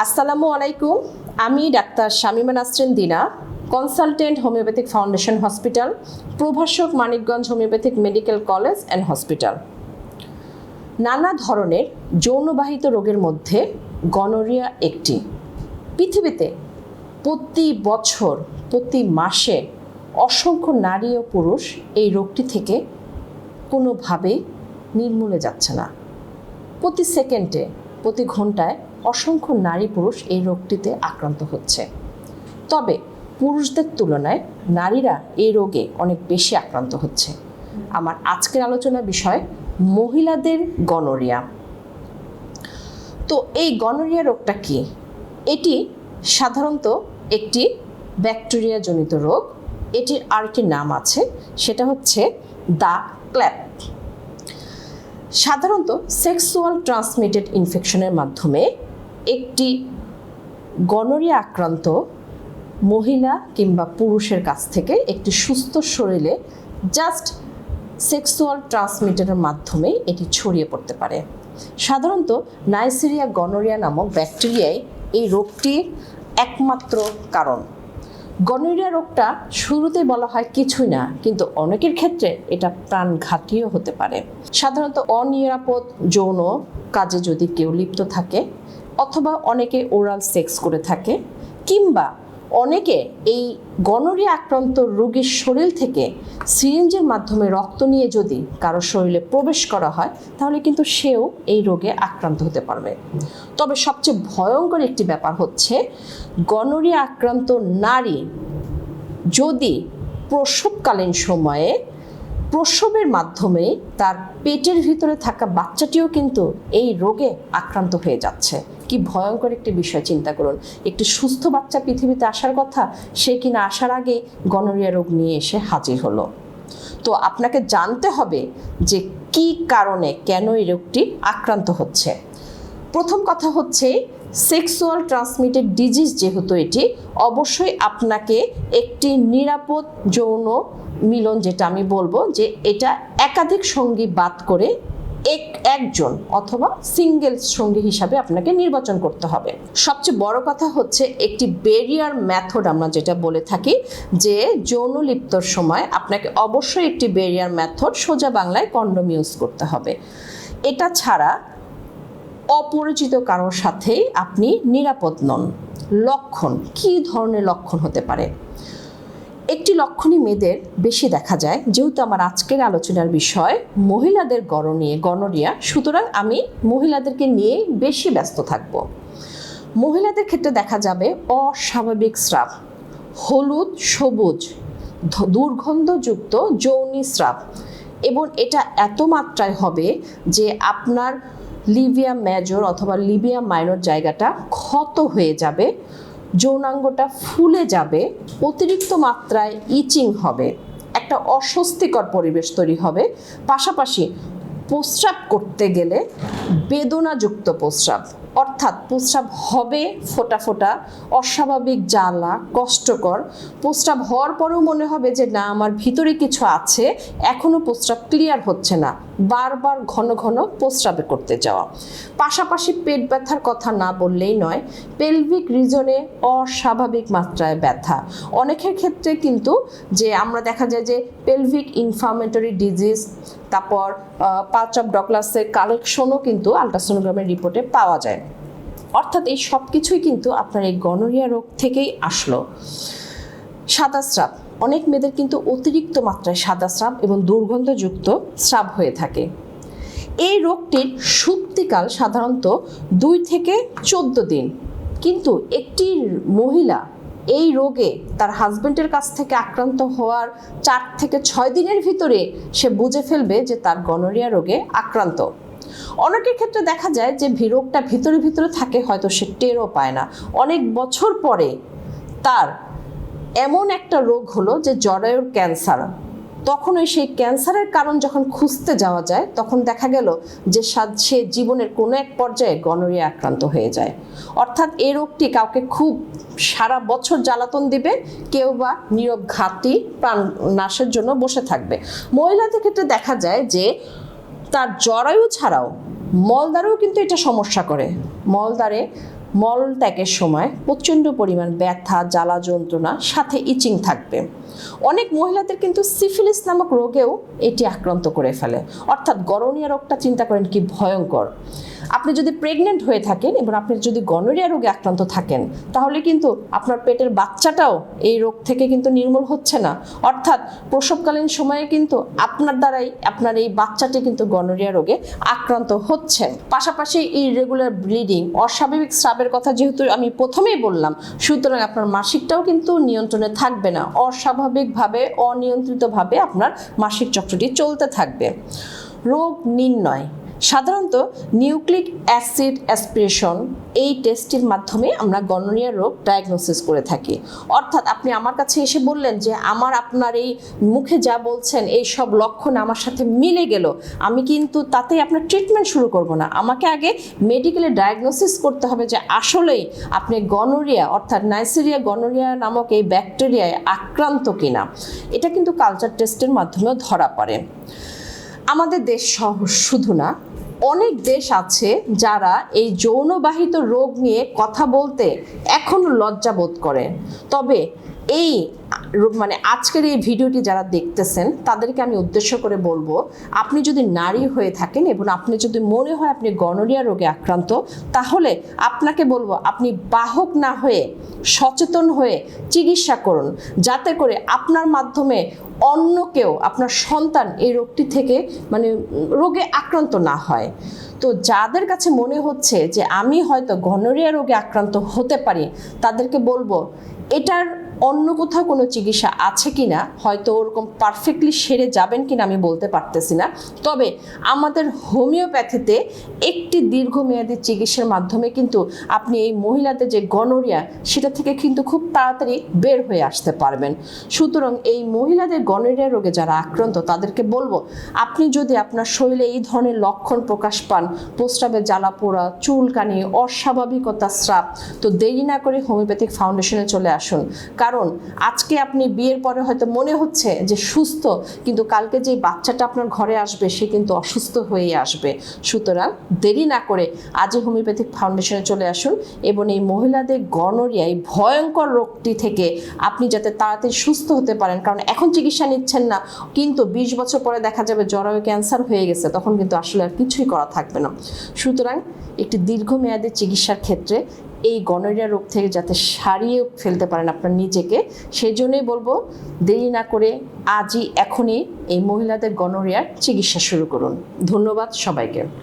আসসালামু আলাইকুম, আমি doctor Shamima Nasrin Dina consultant homeopathic foundation hospital প্রভাষক Manikganj homeopathic medical college and hospital নানা ধরনের যৌনবাহিত রোগের মধ্যে গনোরিয়া একটি। পৃথিবীতে প্রতি বছর, প্রতি মাসে অসংখ্য নারী ও পুরুষ এই রোগটি থেকে কোনোভাবেই নির্মূলে যাচ্ছে না। প্রতি সেকেন্ডে, প্রতি ঘন্টায় অসংখ্য নারী পুরুষ এই রোগটিতে আক্রান্ত হচ্ছে। তবে পুরুষদের তুলনায় নারীরা এই রোগে অনেক বেশি আক্রান্ত হচ্ছে। আমার আজকের আলোচনার বিষয় মহিলাদের গনোরিয়া। তো এই গনোরিয়া রোগটা কি? এটি সাধারণত একটি ব্যাকটেরিয়া জনিত রোগ। এটির আরেকটি নাম আছে, সেটা হচ্ছে দা ক্ল্যাপ। সাধারণত সেক্সুয়াল ট্রান্সমিটেড ইনফেকশনের মাধ্যমে একটি গনোরিয়া আক্রান্ত মহিলা কিংবা পুরুষের কাছ থেকে একটি সুস্থ শরীরে জাস্ট সেক্সুয়াল ট্রান্সমিটারের মাধ্যমে এটি ছড়িয়ে পড়তে পারে। সাধারণত নাইসেরিয়া গনোরিয়া নামক ব্যাকটেরিয়াই এই রোগটির একমাত্র কারণ। গনোরিয়া রোগটা শুরুতে বলা হয় কিছুই না, কিন্তু অনেকের ক্ষেত্রে এটা প্রাণঘাতীয় হতে পারে। সাধারণত অনিরাপদ, যৌন কাজে যদি কেউ লিপ্ত থাকে অথবা অনেকে ওরাল সেক্স করে থাকে, কিংবা অনেকে এই গনোরিয়া আক্রান্ত রোগীর শরীর থেকে সিরিঞ্জের মাধ্যমে রক্ত নিয়ে যদি কারও শরীরে প্রবেশ করা হয়, তাহলে কিন্তু সেও এই রোগে আক্রান্ত হতে পারবে। তবে সবচেয়ে ভয়ঙ্কর একটি ব্যাপার হচ্ছে গনোরিয়া আক্রান্ত নারী যদি প্রসবকালীন সময়ে প্রসবের মাধ্যমে তার পেটের ভিতরে থাকা বাচ্চাটিও কিন্তু এই রোগে আক্রান্ত হয়ে যাচ্ছে। কি ভয়ঙ্কর একটি বিষয়, চিন্তা করুন। একটি সুস্থ বাচ্চা পৃথিবীতে আসার কথা, সে কিনা আসার আগে গনোরিয়া রোগ নিয়ে এসে হাজির হলো। তো আপনাকে জানতে হবে যে কি কারণে কেন এই রোগটি আক্রান্ত হচ্ছে। প্রথম কথা হচ্ছে সেক্সুয়াল ট্রান্সমিটেড ডিজিজ যেহেতু এটি, অবশ্যই আপনাকে একটি নিরাপদ যৌন মিলন, যেটা আমি বলব, যে এটা একাধিক সঙ্গী বাদ করে এক, একজন অথবা সিঙ্গেল সঙ্গী হিসাবে আপনাকে নির্বাচন করতে হবে। সবচেয়ে বড় কথা হচ্ছে একটি বেরিয়ার মেথড আমরা যেটা বলে থাকি যে যৌন লিপ্তর সময় আপনাকে অবশ্যই একটি বেরিয়ার মেথড সোজা বাংলায় কন্ডম ইউজ করতে হবে। এটা ছাড়া অপরিচিত কারোর সাথেই আপনি নিরাপদ নন। লক্ষণ, কী ধরনের লক্ষণ হতে পারে? একটি লক্ষণই মেয়েদের বেশি দেখা যায়, যেহেতু আমার আজকের আলোচনার বিষয় মহিলাদের গণনিয়ে গণরিয়া। সুতরাং আমি মহিলাদেরকে নিয়ে বেশি ব্যস্ত থাকব। মহিলাদের ক্ষেত্রে দেখা যাবে অস্বাভাবিক স্রাব, হলুদ, সবুজ দুর্গন্ধযুক্ত, যৌনি স্রাব। এবং এটা এত মাত্রায় হবে যে আপনার লিবিয়া মেজর অথবা লিবিয়া মাইনর জায়গাটা ক্ষত হয়ে যাবে যৌনাঙ্গটা ফুলে যাবে, অতিরিক্ত মাত্রায় ইচিং হবে, একটা অস্বস্তিকর পরিবেশ তৈরি হবে। পাশাপাশি প্রস্রাব করতে গেলে বেদনাযুক্ত প্রস্রাব। অর্থাৎ প্রস্রাব হবে ফোটা ফোটা, অস্বাভাবিক জ্বালা, কষ্টকর। প্রস্রাব হওয়ার পরেও মনে হবে যে, না, আমার ভিতরে কিছু আছে এখনও প্রস্রাব ক্লিয়ার হচ্ছে না। বারবার ঘন ঘন প্রস্রাবে করতে যাওয়া। পাশাপাশি পেট ব্যথার কথা না বললেই নয় পেলভিক রিজনে অস্বাভাবিক মাত্রায় ব্যথা। অনেকের ক্ষেত্রে কিন্তু যে, আমরা দেখা যায় যে পেলভিক ইনফ্লামেটরি ডিজিজ তারপর পাঁচ অফ ডকলাসের কালেকশনও কিন্তু আলট্রাসোনোগ্রামের রিপোর্টে পাওয়া যায়। অর্থাৎ এই সব কিছুই কিন্তু আপনার এই গনোরিয়া রোগ থেকেই আসলো। সাদা স্রাব অনেক মেয়েদের কিন্তু অতিরিক্ত মাত্রায় সাদা স্রাব এবং দুর্গন্ধযুক্ত স্রাব হয়ে থাকে। এই রোগটির সুপ্তিকাল সাধারণত দুই থেকে চোদ্দ দিন। কিন্তু একটি মহিলা এই রোগে তার হাজবেন্ডের কাছ থেকে আক্রান্ত হওয়ার চার থেকে ছয় দিনের ভিতরে সে বুঝে ফেলবে যে তার গনোরিয়া রোগে আক্রান্ত। অনেকের ক্ষেত্রে দেখা যায় যে রোগটা ভিতরে ভিতরে থাকে, হয়তো সে টেরও পায় না। অনেক বছর পরে তার এমন একটা রোগ হলো যে জরায়ুর ক্যান্সার। তখন ওই সেই ক্যান্সারের কারণ যখন খুঁজতে যাওয়া যায়, তখন দেখা গেল যে সা- জীবনের কোনো এক পর্যায়ে গনোরিয়া আক্রান্ত হয়ে যায়। অর্থাৎ এই রোগটি কাউকে খুব সারা বছর জ্বালাতন দিবে, কেউ বা নীরব ঘাতি প্রাণ নাশের জন্য বসে থাকবে। মহিলাদের ক্ষেত্রে দেখা যায় যে তার জরায়ু ছাড়াও মলদ্বারেও কিন্তু এটা সমস্যা করে। মলদ্বারে মল ত্যাগের সময় প্রচণ্ড পরিমাণ ব্যথা, জ্বালা যন্ত্রণা, সাথে ইচিং থাকবে। অনেক মহিলাদের কিন্তু সিফিলিস নামক রোগেও এটি আক্রান্ত করে ফেলে। অর্থাৎ গরনীয় রোগটা চিন্তা করেন কি ভয়ঙ্কর। আপনি যদি প্রেগনেন্ট হয়ে থাকেন এবং আপনি যদি গনোরিয়া রোগে আক্রান্ত থাকেন, তাহলে কিন্তু আপনার পেটের বাচ্চাটাও এই রোগ থেকে কিন্তু নির্মূল হচ্ছে না। অর্থাৎ প্রসবকালীন সময়ে কিন্তু আপনার দ্বারাই আপনার এই বাচ্চাটি কিন্তু গনোরিয়া রোগে আক্রান্ত হচ্ছে। পাশাপাশি ইরেগুলার ব্লিডিং অস্বাভাবিক স্রাবের কথা যেহেতু আমি প্রথমেই বললাম, সুতরাং আপনার মাসিকটাও কিন্তু নিয়ন্ত্রণে থাকবে না। অস্বাভাবিকভাবে, অনিয়ন্ত্রিতভাবে আপনার মাসিক চক্রটি চলতে থাকবে। রোগ নির্ণয় সাধারণত নিউক্লিক অ্যাসিড অ্যাসপিরেশন এই টেস্টের মাধ্যমে আমরা গনোরিয়া রোগ ডায়াগনোসিস করে থাকি। অর্থাৎ আপনি আমার কাছে এসে বললেন যে আমার আপনার এই মুখে যা বলছেন, এই সব লক্ষণ আমার সাথে মিলে গেল। আমি কিন্তু তাতেই আপনার ট্রিটমেন্ট শুরু করব না। আমাকে আগে মেডিকেলে ডায়াগনোসিস করতে হবে যে আসলেই আপনি গনোরিয়া অর্থাৎ নাইসেরিয়া গনোরিয়া নামক এই ব্যাকটেরিয়ায় আক্রান্ত কিনা। এটা কিন্তু কালচার টেস্টের মাধ্যমেও ধরা পড়ে। আমাদের দেশ শুধু না অনেক দেশ আছে যারা এই যৌনবাহিত রোগ নিয়ে কথা বলতে এখনও লজ্জা বোধ করে। তবে এই মানে আজকের এই ভিডিওটি যারা দেখতেছেন, তাদেরকে আমি উদ্দেশ্য করে বলব, আপনি যদি নারী হয়ে থাকেন এবং আপনি যদি মনে হয় আপনি গনোরিয়া রোগে আক্রান্ত, তাহলে আপনাকে বলব, আপনি বাহক না হয়ে, সচেতন হয়ে চিকিৎসা করুন। যাতে করে আপনার মাধ্যমে অন্য কেউ, আপনার সন্তান এই রোগটি থেকে মানে রোগে আক্রান্ত না হয়। তো যাদের কাছে মনে হচ্ছে যে আমি হয়তো গনোরিয়া রোগে আক্রান্ত হতে পারি, তাদেরকে বলব, এটার অন্য কোথাও কোনো চিকিৎসা আছে কি না হয়তো ওরকম পারফেক্টলি সেরে যাবেন কিনা আমি বলতে পারতেছি না। তবে আমাদের হোমিওপ্যাথিতে একটি দীর্ঘমেয়াদী চিকিৎসার মাধ্যমে কিন্তু আপনি এই মহিলাদের যে গনোরিয়া, সেটা থেকে কিন্তু খুব তাড়াতাড়ি বের হয়ে আসতে পারবেন। সুতরাং এই মহিলাদের গনোরিয়া রোগে যারা আক্রান্ত, তাদেরকে বলব, আপনি যদি আপনার শরীরে এই ধরনের লক্ষণ প্রকাশ পান, প্রস্রাবে জ্বালা পোড়া, চুলকানি, অস্বাভাবিকতা স্রাব, তো দেরি না করে হোমিওপ্যাথিক ফাউন্ডেশনে চলে আসুন। কারণ আজকে আপনি বিয়ের পরে হয়তো মনে হচ্ছে যে সুস্থ, কিন্তু কালকে যে বাচ্চাটা আপনার ঘরে আসবে, সে কিন্তু অসুস্থ হয়ে আসবে। সুতরাং দেরি না করে আজই হোমিওপ্যাথিক ফাউন্ডেশনে চলে আসুন এবং এই মহিলাদের গনোরিয়া, এই ভয়ঙ্কর রোগটি থেকে আপনি যাতে তাড়াতাড়ি সুস্থ হতে পারেন। কারণ এখন চিকিৎসা নিচ্ছেন না, কিন্তু বিশ বছর পরে দেখা যাবে জরায়ু ক্যান্সার হয়ে গেছে, তখন কিন্তু আসলে আর কিছুই করা থাকবে না। সুতরাং একটি দীর্ঘমেয়াদী চিকিৎসার ক্ষেত্রে এই গনোরিয়া রোগ থেকে যাতে সারিয়ে ফেলতে পারেন আপনার নিজেকে সেই জন্যই বলব দেরি না করে আজই এখনই এই মহিলাদের গনোরিয়ার চিকিৎসা শুরু করুন। ধন্যবাদ সবাইকে।